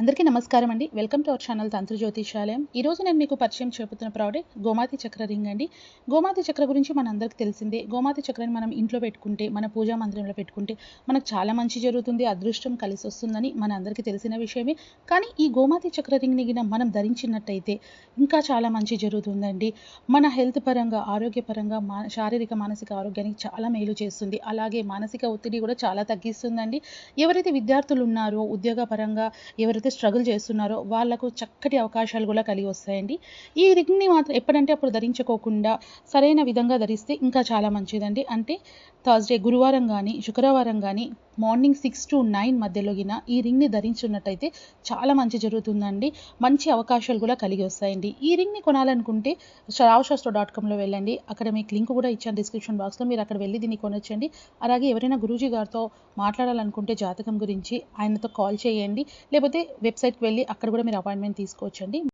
అందరికీ నమస్కారం అండి. వెల్కమ్ టు అవర్ ఛానల్ తంత్ర జ్యోతిషాలయం. ఈరోజు నేను మీకు పరిచయం చెబుతున్న ప్రోడక్ట్ గోమాతి చక్ర రింగ్ అండి. గోమాతి చక్ర గురించి మన అందరికీ తెలిసిందే. గోమాతి చక్రని మనం ఇంట్లో పెట్టుకుంటే మన పూజా మందిరంలో పెట్టుకుంటే మనకు చాలా మంచి జరుగుతుంది అదృష్టం కలిసి వస్తుందని మన అందరికీ తెలిసిన విషయమే. కానీ ఈ గోమాతి చక్ర రింగ్ని గిన మనం ధరించినట్టయితే ఇంకా చాలా మంచి జరుగుతుందండి. మన హెల్త్ పరంగా ఆరోగ్యపరంగా మా శారీరక మానసిక ఆరోగ్యానికి చాలా మేలు చేస్తుంది. అలాగే మానసిక ఒత్తిడి కూడా చాలా తగ్గిస్తుందండి. ఎవరైతే విద్యార్థులు ఉన్నారో ఉద్యోగపరంగా ఎవరైతే ఎవరైతే స్ట్రగుల్ చేస్తున్నారో వాళ్ళకు చక్కటి అవకాశాలు కూడా కలిగి వస్తాయండి. ఈ రింగ్ని మాత్రం ఎప్పుడంటే అప్పుడు ధరించుకోకుండా సరైన విధంగా ధరిస్తే ఇంకా చాలా మంచిదండి. అంటే థర్స్డే గురువారం కానీ శుక్రవారం కానీ మార్నింగ్ సిక్స్ టు నైన్ మధ్యలో గిన ఈ రింగ్ని ధరించున్నట్టయితే చాలా మంచి జరుగుతుందండి. మంచి అవకాశాలు కూడా కలిగి వస్తాయండి. ఈ రింగ్ని కొనాలనుకుంటే రావశాస్త్ర డాట్ కామ్లో వెళ్ళండి. అక్కడ మీకు లింక్ కూడా ఇచ్చాను డిస్క్రిప్షన్ బాక్స్లో. మీరు అక్కడ వెళ్ళి దీన్ని కొనొచ్చండి. అలాగే ఎవరైనా గురూజీ గారితో మాట్లాడాలనుకుంటే జాతకం గురించి ఆయనతో కాల్ చేయండి. లేకపోతే వెబ్సైట్కి వెళ్ళి అక్కడ కూడా మీరు అపాయింట్మెంట్ తీసుకోవచ్చండి.